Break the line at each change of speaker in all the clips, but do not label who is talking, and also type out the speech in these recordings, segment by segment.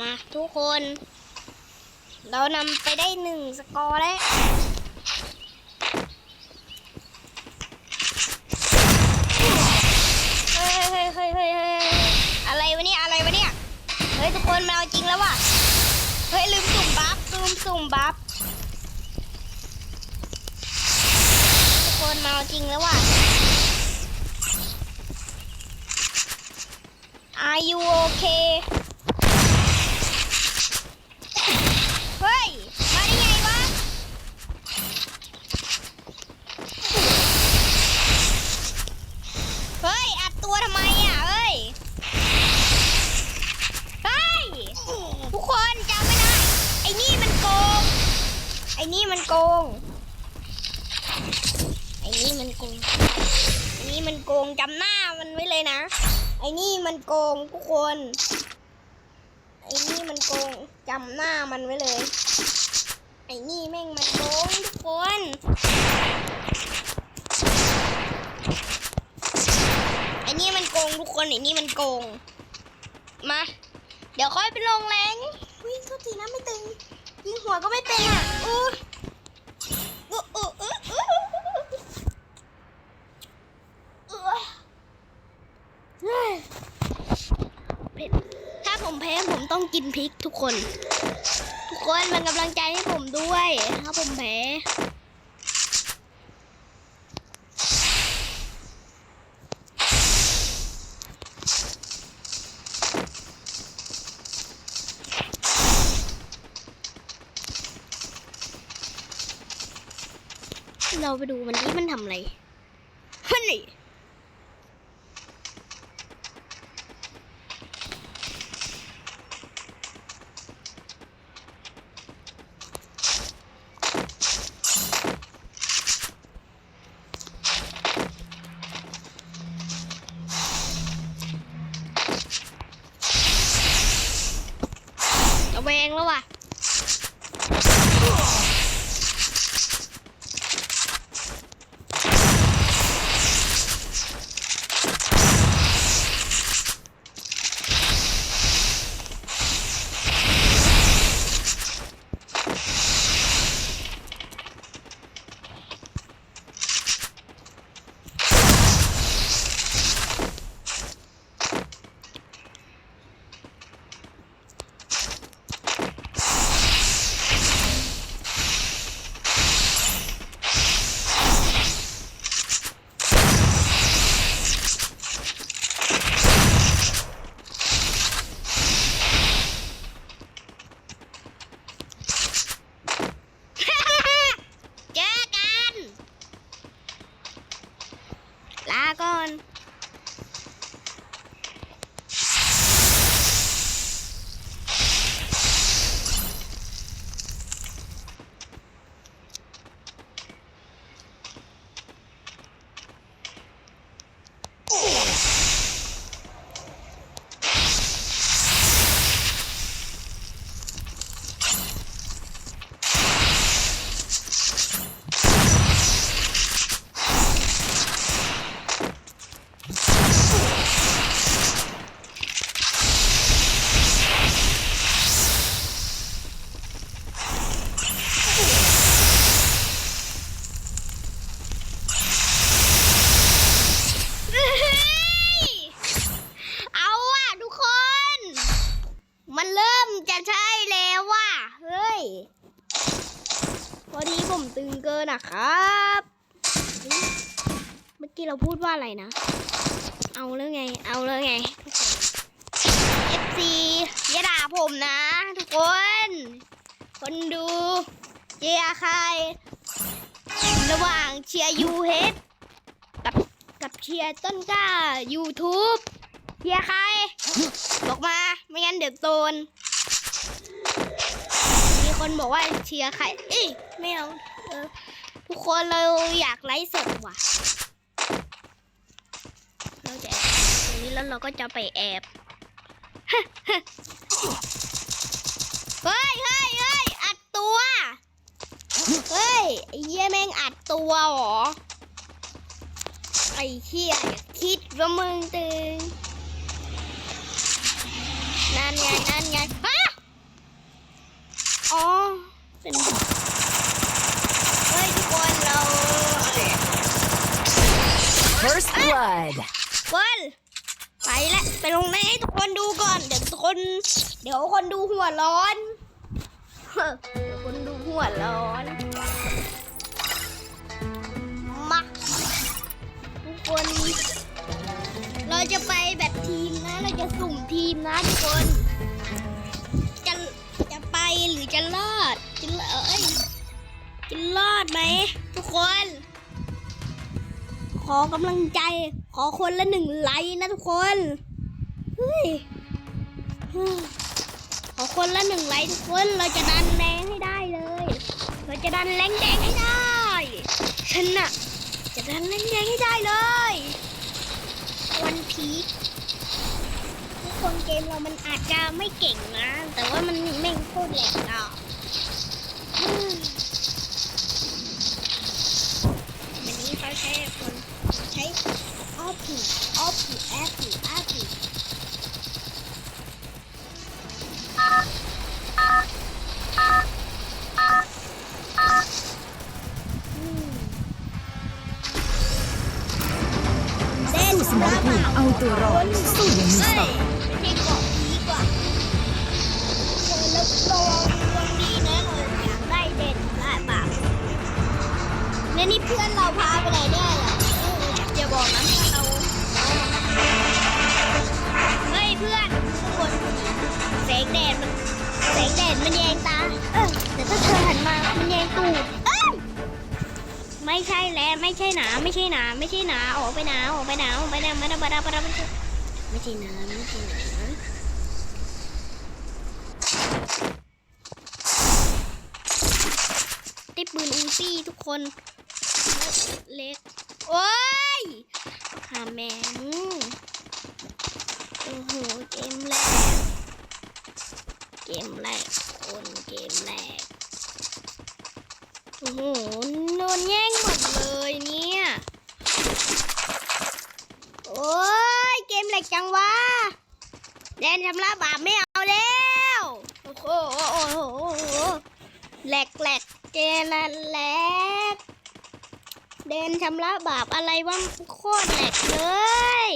มาทุกคน เรานำไปได้หนึ่งสกอร์แล้วเฮ้ยเฮ้ยเฮ้ยเฮ้ยเฮ้ยอะไรวะเนี่ยอะไรวะเนี่ยเฮ้ยทุกคนมันเอาจริงแล้วว่ะเฮ้ยลืมสุ่มบัฟลืมสุ่มบัฟทุกคนมาเอาจริงแล้วว่ะ Are you okay เฮ้ย มาได้ไงวะ เฮ้ย อัดตัวทำไมอะ เฮ้ย เฮ้ย ทุกคนจำไว้นะ ไอ้นี่มันโกง ไอ้นี่มันโกง ไอ้นี่มันโกง ไอ้นี่มันโกงจำหน้ามันไว้เลยนะ ไอ้นี่มันโกงทุกคน ไอ้นี่มันโกงจำหน้ามันไว้เลย ไอ้นี่แม่งมันโกงทุกคนไอ้นี่มันโกงทุกคนไอ้นี่มันโกง มา เดี๋ยวค่อยไปลงแรงวิ่งโทษทีนะไม่ตึงยิงหัวก็ไม่เป็นอะอู้อู้อู้อู้อู้อู้เฮ้ยเผ็ดถ้าผมแพ้ผมต้อง กินพริกทุกคน ทุกคนเป็นกำลังใจให้ผมด้วยถ้าผมแพ้เราไปดูมันที่มันทำอะไรเฮ้ย ผมตึงเกินอะครับ เมื่อกี้เราพูดว่าอะไรนะ เอาแล้วไง เอาแล้วไงทุกคน FC อย่าด่าผมนะ ทุกคน คนดูเชียร์ใคร ระหว่างเชียร์ยูเฮดกับกับเชียร์ต้นกล้า YouTube เชียร์ใคร บอกมา ไม่งั้นเดี๋ยวโดนมีคนบอกว่าเชียร์ใครเอ้ยไม่เอา อทุกคนเราอยากไลฟ์สดว่ะ เราจะแอบตรงนี้แล้วเราก็จะไปแอบเฮ้ยเฮ้ยเฮ้ยอัดตัว เฮ้ยไอ้เหี้ยแม่งอัดตัวเหรอ ไอ้เหี้ยคิดว่ามึงตึงนั่นไงนั่นไงอ้าเป็นเฮ้ยทุกคนเรา
Blood.
คนไปแล้วไปลงในให้ทุกคนดูก่อน เดี๋ยวทุกคน เดี๋ยวคนดูหัวร้อน เดี๋ยวคนดูหัวร้อน มาทุกคน เราจะไปแบบทีมนะ เราจะสุ่มทีมนะทุกคน จะจะไปหรือจะรอดจะเอ้ยจะรอดไหมทุกคน ขอกำลังใจ ขอคนละหนึ่งไลค์นะทุกคนเฮ้ยขอคนละหนึ่งไลค์ทุกคนเราจะดันแดงให้ได้เลย เราจะดันแรงแดงให้ได้ฉันน่ะจะดันแรงแดงให้ได้เลย วันพีคทุกคนเกมเรามันอาจจะไม่เก่งนะ แต่ว่ามันแม่งโคตรแหลกอะอืมวันนี้เขาใช้คนใช้ ออฟผิออฟผิแอปผิแอปผิอืมเด่น
สู้สมรภูมิเอาตัวรอดสู้อย่างมีสติ
ไม่ใช่เกาะผีกว่าเออแล้วระวัวดีนะเราอยากได้เด่นได้ปะแล้วนี่เพื่อนเราพาไป ไม่ใช่แล้วไม่ใช่หนาไม่ใช่หนาไม่ใช่หนาออกไปหนาออกไปหนาออกไปหนาไม่ได้ไม่ได้ไม่ได้ไม่ใช่ไม่ใช่น้ำไม่ใช่หน้ำได้ปืนอูซี่ทุกคนเล็กโอ้ยหาแมงโอ้โหเกมแรกเกมแรกคนเกมแรกโอ้โห นแย่งหมดเลยเนี่ย โอ้ยเกมเหล็กจังวะแดนชำระบาปไม่เอาแล้ว โอ้โหโอ้โหโอ้โหแหลกแหลกเจนันแหลกเดนชำระบาปอะไรวะโคตรแหลกเลย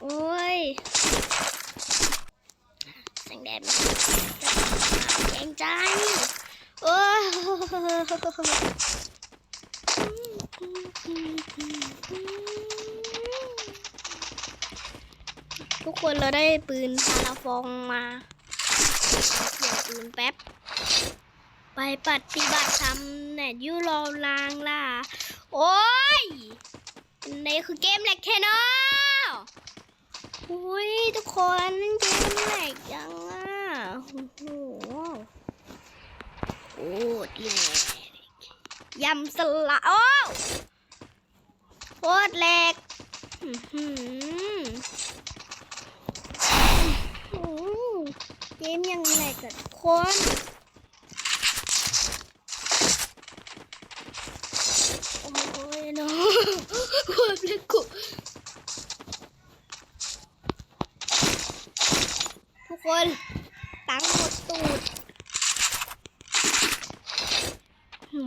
โอ้ยแสงแดดมันแยงใจ ทุกคนเราได้ปืนพาราฟองมาเปลี่ยนปืนแป๊บ ไปปฏิบัติธรรมเนี่ยยุโรลางล่ะ โอ้ยนี่คือเกมแหลกแค่นออุ้ยทุกคนเกมแหลกยังอะโอ้โห โอ้ดแหลกยำสละโอ้โคตรแหลกอื้อหือโอ้เกมยังไงกับคนโอ้ยเนาะโคตรเลยกูทุกคนตังค์หมดตูด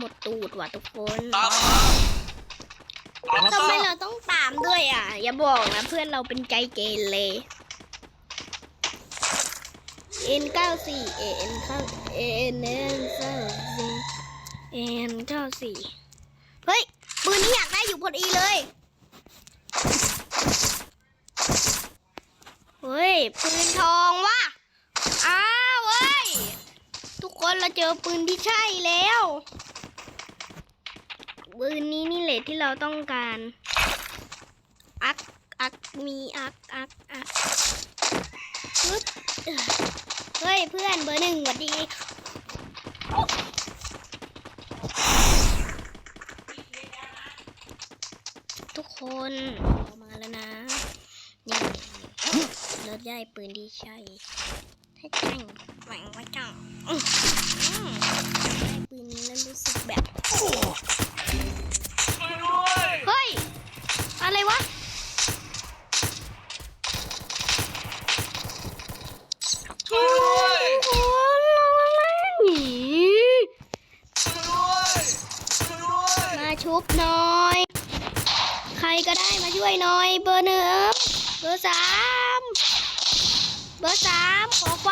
หม ดตูดว่ะทุกคน
ตามมาตาม
ทำ
มา
ไมเราต้องตามด้วยอะ อย่าบอกนะเพื่อนเราเป็นใจเกเร N 9 4 N เข้า N N เข้า N เข้าสี่เฮ้ยปืนนี้อยากได้อยู่พอดีเลย เฮ้ยปืนทองว่ะ อ้าวเว้ย ทุกคนเราเจอปืนที่ใช่แล้ว ปืนนี้นี่แหละที่เราต้องการ อัก อัก มีอัก อัก อักปึ๊บเฮ้ยเพื่อนเบอร์หนึ่งสวัสดีทุกคนเรามาแล้วนะ นี่เราได้ปืนที่ใช่ ให้แกล้งแหวงไว้จังปืนนั้นรู้สึกแบบเฮ้ย อะไรวะมาชุบหน่อย ใครก็ได้มาช่วยหน่อย เบอร์หนึ่งเบอร์สามเบอร์สามขอควา